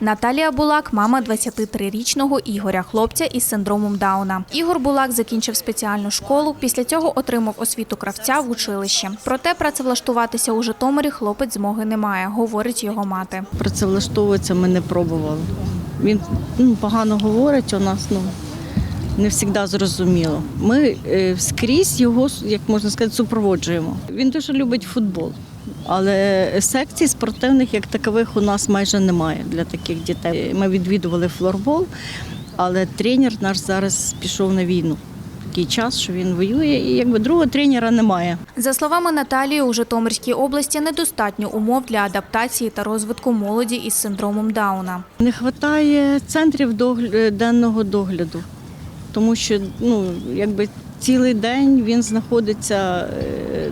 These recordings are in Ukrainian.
Наталія Булак, мама 23-річного Ігоря, хлопця із синдромом Дауна. Ігор Булак закінчив спеціальну школу. Після цього отримав освіту кравця в училищі. Проте працевлаштуватися у Житомирі хлопець змоги немає, говорить його мати. Працевлаштовуватися ми не пробували. Він ну, погано говорить у нас, ну не завжди зрозуміло. Ми е, скрізь його, як можна сказати, супроводжуємо. Він дуже любить футбол. Але секцій спортивних як такових у нас майже немає для таких дітей. Ми відвідували флорбол, але тренер наш зараз пішов на війну. Такий час, що він воює, і якби другого тренера немає. За словами Наталії, у Житомирській області недостатньо умов для адаптації та розвитку молоді із синдромом Дауна. Не вистачає центрів догля- денного догляду, тому що ну, якби цілий день він знаходиться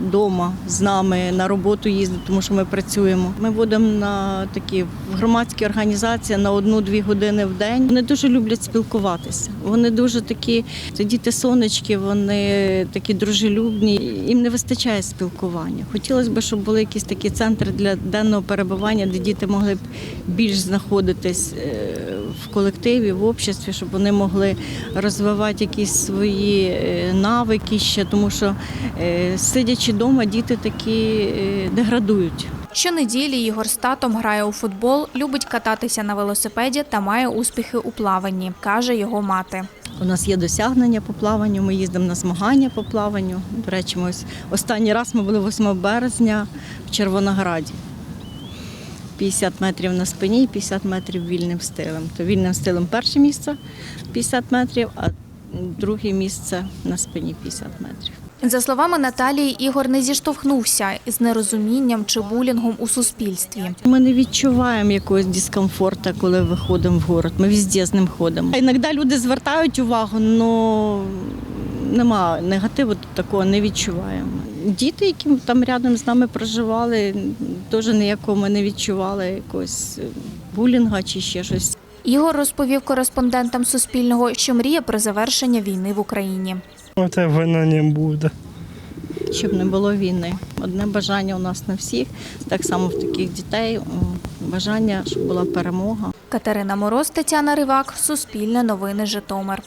вдома з нами, на роботу їздить, тому що ми працюємо. Ми будемо на такі громадські організації на одну-дві години в день. Вони дуже люблять спілкуватися. Вони дуже такі, це діти сонечки, вони такі дружелюбні. Їм не вистачає спілкування. Хотілося б, щоб були якісь такі центри для денного перебування, де діти могли б більш знаходитись е, в колективі, в обществі, щоб вони могли розвивати якісь свої е, навики ще, тому що е, сидячи вдома, діти такі е, деградують. Щонеділі Ігор з татом грає у футбол, любить кататися на велосипеді та має успіхи у плаванні, каже його мати. У нас є досягнення по плаванню. Ми їздимо на змагання по плаванню. До речі, ми ось останній раз ми були 8 березня в Червонограді. 50 метрів на спині і 50 метрів вільним стилем. То вільним стилем перше місце 50 метрів, а друге місце на спині 50 метрів. За словами Наталії, Ігор не зіштовхнувся із нерозумінням чи булінгом у суспільстві. Ми не відчуваємо якогось дискомфорту, коли виходимо в город. Ми везде з ним ходимо. Іноді люди звертають увагу, але нема негативу такого не відчуваємо. Діти, які там рядом з нами проживали, теж ніякого ми не відчували якогось булінга чи ще щось. Ігор розповів кореспондентам Суспільного, що мріє про завершення війни в Україні. Оце вина не буде. Щоб не було війни. Одне бажання у нас на всіх, так само в таких дітей. Бажання, щоб була перемога. Катерина Мороз, Тетяна Ривак, Суспільне новини Житомир.